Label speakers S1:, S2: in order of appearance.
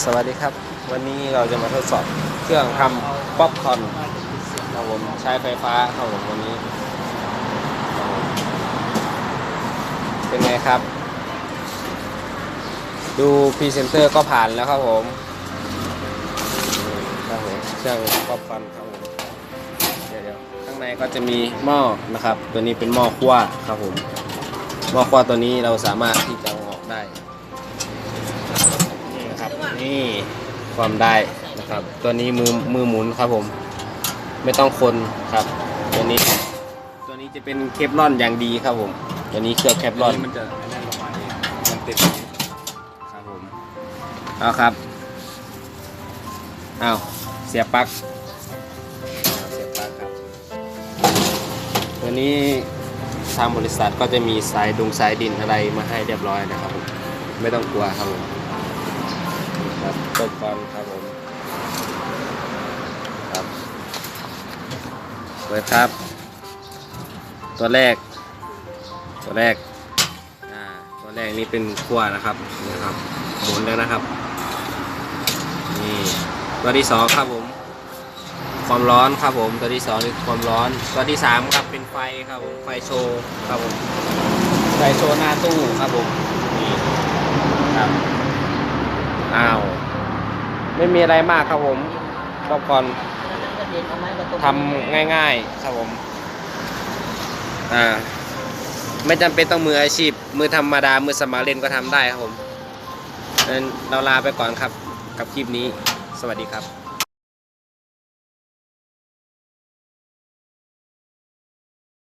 S1: สวัสดีครับ วันนี้เราจะมาทดสอบเครื่องทำป๊อปคอร์นครับผมใช้ไฟฟ้าครับผมวันนี้ เป็นไงครับ ดูพรีเซนเตอร์ก็ผ่านแล้วครับผมครับผมเครื่องป๊อปคอร์นครับผมเดี๋ยวเดี๋ยวข้างในก็จะมีหม้อนะครับ ตัวนี้เป็นหม้อคั่วครับผมหม้อคั่วตัวนี้เราสามารถที่จะ นะครับนี่ความได้นะครับ ตัวนี้มือมือหมุนครับผม ไม่ต้องคนครับ ตัวนี้ ตัวนี้จะเป็นเคปลอนอย่างดีครับผม ตัวนี้เคลือบเคปลอน
S2: มันจะอันนั้นลงมาเองมันติด
S1: ครับผมเอาครับเอาเสียบปลั๊กเอาเสียบปลั๊กครับ ตัวนี้ทางบริษัทก็จะมีสายดุงสายดินอะไรมาให้เรียบร้อยนะครับผมไม่ต้องกลัวครับผม ครับต้มก่อนครับผมครับเปิดครับ ตัวแรก ตัวแรกอ่าตัวแรกนี่เป็นขั้วนะครับนี่ครับหมุนแล้วนะครับนี่ตัวที่สองครับผม ความร้อนครับผมตัวที่สองคือความร้อน ตัวที่สามครับเป็นไฟครับผมไฟโชว์ครับผมไฟโชว์หน้าตู้ครับผมนี่ครับอ้าว ไม่มีอะไรมากครับผมป๊อปคอร์นทำง่ายๆครับผม อ่า ไม่จำเป็นต้องมืออาชีพ มือธรรมดา มือสมาเล่นก็ทำได้ครับผมงั้นเราลาไปก่อนครับ กับคลิปนี้ สวัสดีครับ